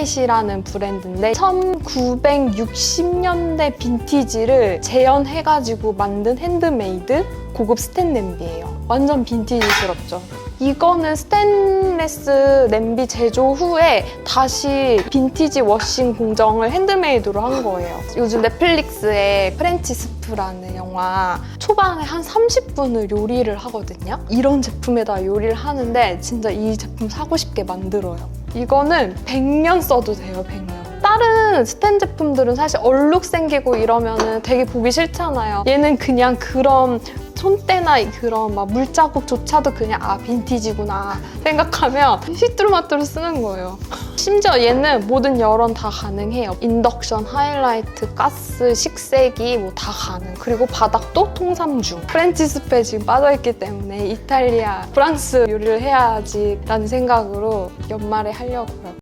헬멧이라는 브랜드인데 1960년대 빈티지를 재현해가지고 만든 핸드메이드 고급 스텐 냄비예요. 완전 빈티지스럽죠. 이거는 스테인레스 냄비 제조 후에 다시 빈티지 워싱 공정을 핸드메이드로 한 거예요. 요즘 넷플릭스에 프렌치 스프라는 영화 초반에 한 30분을 요리를 하거든요. 이런 제품에다 요리를 하는데 진짜 이 제품 사고 싶게 만들어요. 이거는 100년 써도 돼요, 100년. 다른 스텐 제품들은 사실 얼룩 생기고 이러면은 되게 보기 싫잖아요. 얘는 그냥 그런 손때나 그런 막 물자국조차도 그냥 아 빈티지구나 생각하면 휘뚜루마뚜루 쓰는 거예요. 심지어 얘는 모든 열원 다 가능해요. 인덕션, 하이라이트, 가스, 식세기 뭐 다 가능. 그리고 바닥도 통삼중. 프렌치 스프에 지금 빠져있기 때문에 이탈리아, 프랑스 요리를 해야지라는 생각으로 연말에 하려고요.